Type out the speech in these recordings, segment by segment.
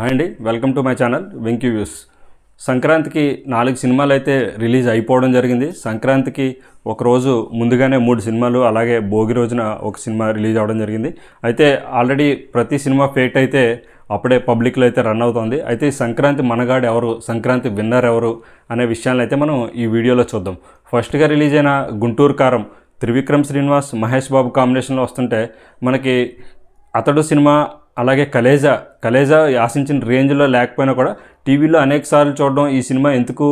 Hi అండి welcome to my channel Venky views. సంక్రాంతికి నాలుగు సినిమాలు అయితే రిలీజ్ అయిపోవడం జరిగింది. సంక్రాంతికి ఒకరోజు ముందుగానే మూడు సినిమాలు అలాగే భోగి రోజున ఒక సినిమా రిలీజ్ అవ్వడం జరిగింది. అయితే ఆల్రెడీ ప్రతి సినిమా ఫేట్ అయితే అప్పుడే పబ్లిక్లో అయితే రన్ అవుతుంది. అయితే ఈ సంక్రాంతి మనగాడు ఎవరు సంక్రాంతి విన్నర్ ఎవరు అనే విషయాలను అయితే మనం ఈ వీడియోలో చూద్దాం. ఫస్ట్గా రిలీజ్ అయిన గుంటూరు కారం త్రివిక్రమ్ శ్రీనివాస్ మహేష్ బాబు కాంబినేషన్లో వస్తుంటే మనకి అతడు సినిమా అలాగే కలేజా కలేజా ఆశించిన రేంజ్లో లేకపోయినా కూడా టీవీలో అనేక సార్లు చూడడం ఈ సినిమా ఎందుకు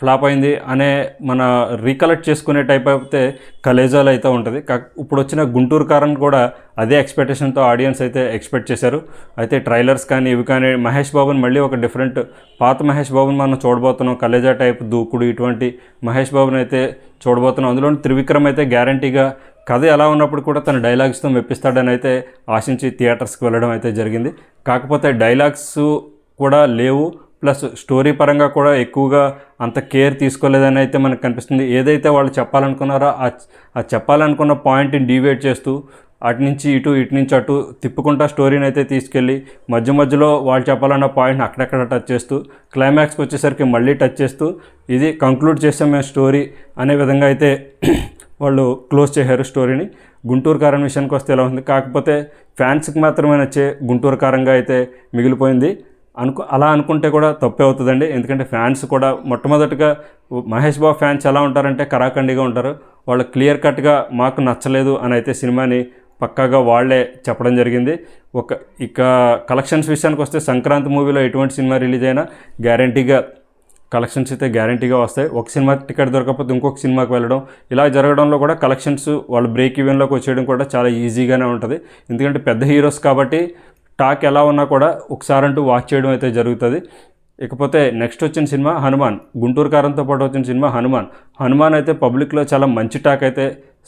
ఫ్లాప్ అయింది అనే మన రీకలెక్ట్ చేసుకునే టైప్ అయితే కలేజాలు అయితే ఉంటుంది. కా ఇప్పుడు వచ్చిన గుంటూరు కారం కూడా అదే ఎక్స్పెక్టేషన్తో ఆడియన్స్ అయితే ఎక్స్పెక్ట్ చేశారు. అయితే ట్రైలర్స్ కానీ ఇవి కానీ మహేష్ బాబుని మళ్ళీ ఒక డిఫరెంట్ పాత మహేష్ బాబుని మనం చూడబోతున్నాం. కలేజా టైప్ దూకుడు ఇటువంటి మహేష్ బాబుని అయితే చూడబోతున్నాం. అందులో త్రివిక్రమ్ అయితే గ్యారంటీగా కథ ఎలా ఉన్నప్పుడు కూడా తన డైలాగ్స్తో మెప్పిస్తాడని అయితే ఆశించి థియేటర్స్కి వెళ్ళడం అయితే జరిగింది. కాకపోతే డైలాగ్స్ కూడా లేవు. ప్లస్ స్టోరీ పరంగా కూడా ఎక్కువగా అంత కేర్ తీసుకోలేదని అయితే మనకు కనిపిస్తుంది. ఏదైతే వాళ్ళు చెప్పాలనుకున్నారో ఆ చెప్పాలనుకున్న పాయింట్ని డివేట్ చేస్తూ అటు నుంచి ఇటు ఇటు నుంచి అటు తిప్పుకుంటా స్టోరీని అయితే తీసుకెళ్ళి మధ్య మధ్యలో వాళ్ళు చెప్పాలన్న పాయింట్ని అక్కడక్కడ టచ్ చేస్తూ క్లైమాక్స్కి వచ్చేసరికి మళ్ళీ టచ్ చేస్తూ ఇది కంక్లూడ్ చేసే మేము స్టోరీ అనే విధంగా అయితే వాళ్ళు క్లోజ్ చేశారు స్టోరీని. గుంటూరు కారం విషయానికి వస్తే ఎలా ఉంది? కాకపోతే ఫ్యాన్స్కి మాత్రమే నచ్చే గుంటూరు కారంగా అయితే మిగిలిపోయింది. అనుకు అలా అనుకుంటే కూడా తప్పే అవుతుందండి. ఎందుకంటే ఫ్యాన్స్ కూడా మొట్టమొదటిగా మహేష్ బాబు ఫ్యాన్స్ ఎలా ఉంటారంటే కరాఖండిగా ఉంటారు. వాళ్ళు క్లియర్ కట్గా మాకు నచ్చలేదు అని అయితే సినిమాని పక్కాగా వాళ్ళే చెప్పడం జరిగింది. ఒక ఇక కలెక్షన్స్ విషయానికి వస్తే సంక్రాంతి మూవీలో ఎటువంటి సినిమా రిలీజ్ అయినా గ్యారంటీగా కలెక్షన్స్ అయితే గ్యారంటీగా వస్తాయి. ఒక సినిమా టికెట్ దొరకకపోతే ఇంకొక సినిమాకి వెళ్ళడం ఇలా జరగడంలో కూడా కలెక్షన్స్ వాళ్ళు బ్రేక్ ఈవెన్లోకి వచ్చేయడం కూడా చాలా ఈజీగానే ఉంటుంది. ఎందుకంటే పెద్ద హీరోస్ కాబట్టి టాక్ ఎలా ఉన్నా కూడా ఒకసారి అంటూ వాచ్ చేయడం అయితే జరుగుతుంది. ఇకపోతే నెక్స్ట్ వచ్చిన సినిమా హనుమాన్. గుంటూరు కారంతో పాటు వచ్చిన సినిమా హనుమాన్. హనుమాన్ అయితే పబ్లిక్లో చాలా మంచి టాక్ అయితే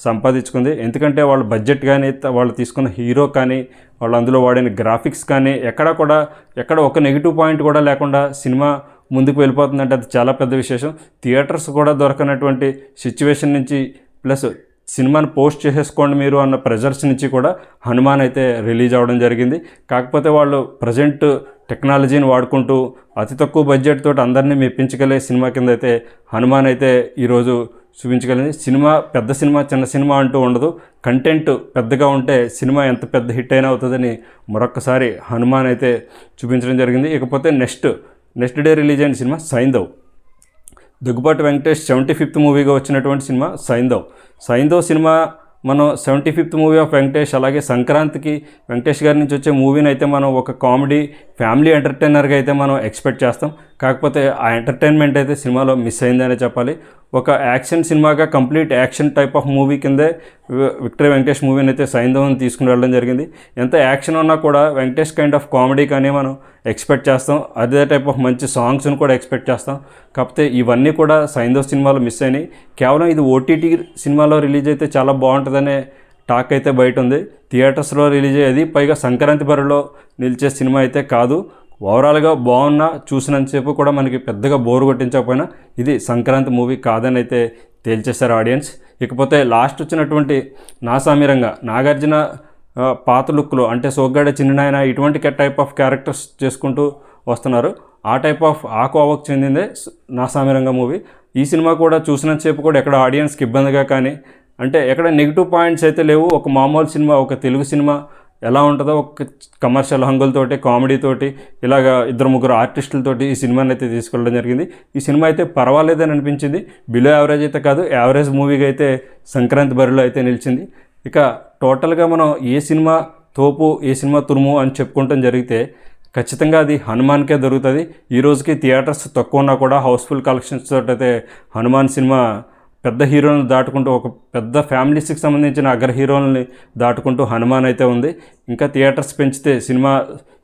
సంపాదించుకుంది. ఎందుకంటే వాళ్ళ బడ్జెట్ కానీ వాళ్ళు తీసుకున్న హీరో కానీ వాళ్ళు అందులో వాడిన గ్రాఫిక్స్ కానీ ఎక్కడ కూడా ఎక్కడ ఒక నెగిటివ్ పాయింట్ కూడా లేకుండా సినిమా ముందుకు వెళ్ళిపోతుందంటే అది చాలా పెద్ద విశేషం. థియేటర్స్ కూడా దొరకనటువంటి సిచ్యువేషన్ నుంచి ప్లస్ సినిమాని పోస్ట్ చేసేసుకోండి మీరు అన్న ప్రెజర్స్ నుంచి కూడా హనుమాన్ అయితే రిలీజ్ అవ్వడం జరిగింది. కాకపోతే వాళ్ళు ప్రజెంట్ టెక్నాలజీని వాడుకుంటూ అతి తక్కువ బడ్జెట్ తోటి అందరినీ మెప్పించగలిగే సినిమా కింద అయితే హనుమాన్ అయితే ఈరోజు చూపించగలిగింది. సినిమా పెద్ద సినిమా చిన్న సినిమా అంటూ ఉండదు. కంటెంట్ పెద్దగా ఉంటే సినిమా ఎంత పెద్ద హిట్ అయినా అవుతుందని మరొకసారి హనుమాన్ అయితే చూపించడం జరిగింది. ఇకపోతే నెక్స్ట్ నెక్స్ట్ డే రిలీజ్ అయిన cinema Saindhav Daggubati Venkatesh seventy fifth మూవీగా వచ్చినటువంటి సినిమా సైందవ్ సైందవ్ సినిమా మనం seventy fifth movie of Venkatesh అలాగే సంక్రాంతికి వెంకటేష్ గారి నుంచి వచ్చే మూవీని అయితే మనం ఒక కామెడీ ఫ్యామిలీ ఎంటర్టైనర్గా అయితే మనం ఎక్స్పెక్ట్ చేస్తాం. కాకపోతే ఆ ఎంటర్టైన్మెంట్ అయితే సినిమాలో మిస్ అయిందనే చెప్పాలి. ఒక యాక్షన్ సినిమాగా complete action type of movie కిందే విక్టర్ వెంకటేష్ మూవీని అయితే సైంధవం తీసుకుని వెళ్ళడం జరిగింది. ఎంత యాక్షన్ ఉన్నా కూడా వెంకటేష్ కైండ్ ఆఫ్ కామెడీ కానీ మనం ఎక్స్పెక్ట్ చేస్తాం. అదే టైప్ ఆఫ్ మంచి సాంగ్స్ని కూడా ఎక్స్పెక్ట్ చేస్తాం. కాకపోతే ఇవన్నీ కూడా సైంధవ్ సినిమాలో మిస్ అయినాయి. కేవలం ఇది ఓటీటీ సినిమాలో రిలీజ్ అయితే చాలా బాగుంటుందనే టాక్ అయితే బయట ఉంది. థియేటర్స్లో రిలీజ్ అయ్యేది. పైగా సంక్రాంతి బరిలో నిలిచే సినిమా అయితే కాదు. ఓవరాల్గా బాగున్నా చూసినంతసేపు కూడా మనకి పెద్దగా బోరు కొట్టించకపోయినా ఇది సంక్రాంతి మూవీ కాదని అయితే తేల్చేశారు ఆడియన్స్. ఇకపోతే లాస్ట్ వచ్చినటువంటి నాసామిరంగా నాగార్జున పాత లుక్లో అంటే సోగ్గాడ చిన్ననాయన ఇటువంటి టైప్ ఆఫ్ క్యారెక్టర్స్ చేసుకుంటూ వస్తున్నారు. ఆ టైప్ ఆఫ్ ఆ కోవకు చెందిందే నాసామిరంగా మూవీ. ఈ సినిమా కూడా చూసినంతసేపు కూడా ఎక్కడ ఆడియన్స్కి ఇబ్బందిగా కానీ అంటే ఎక్కడ నెగిటివ్ పాయింట్స్ అయితే లేవు. ఒక మామూలు సినిమా ఒక తెలుగు సినిమా ఎలా ఉంటుందో ఒక కమర్షియల్ హంగులతోటి కామెడీతోటి ఇలాగ ఇద్దరు ముగ్గురు ఆర్టిస్టులతోటి ఈ సినిమాని అయితే తీసుకెళ్ళడం జరిగింది. ఈ సినిమా అయితే పర్వాలేదని అనిపించింది. బిలో యావరేజ్ అయితే కాదు యావరేజ్ మూవీగా అయితే సంక్రాంతి బరిలో అయితే నిలిచింది. ఇక టోటల్గా మనం ఏ సినిమా తోపు ఏ సినిమా తురుము అని చెప్పుకుంటాం జరిగితే ఖచ్చితంగా అది హనుమాన్కే దొరుకుతుంది. ఈ రోజుకి థియేటర్స్ తక్కువ ఉన్నా కూడా హౌస్ఫుల్ కలెక్షన్స్ తోటి అయితే హనుమాన్ సినిమా పెద్ద హీరోలను దాటుకుంటూ ఒక పెద్ద ఫ్యామిలీస్కి సంబంధించిన అగ్ర హీరోలని దాటుకుంటూ హనుమాన్ అయితే ఉంది. ఇంకా థియేటర్స్ పెంచితే సినిమా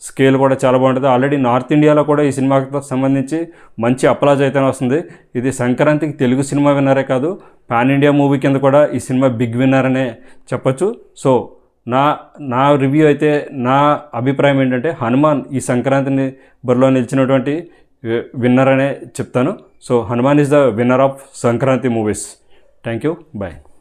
స్కేల్ కూడా చాలా బాగుంటుంది. ఆల్రెడీ నార్త్ ఇండియాలో కూడా ఈ సినిమాకి సంబంధించి మంచి అప్లాజ్ అయితే వస్తుంది. ఇది సంక్రాంతికి తెలుగు సినిమా విన్నరే కాదు పాన్ ఇండియా మూవీ కింద కూడా ఈ సినిమా బిగ్ విన్నర్ అనే చెప్పొచ్చు. సో నా నా రివ్యూ అయితే నా అభిప్రాయం ఏంటంటే హనుమాన్ ఈ సంక్రాంతిని బరిలో నిలిచినటువంటి విన్నర్ అనే చెప్తాను. So Hanuman is the winner of Sankranti movies. Thank you. Bye.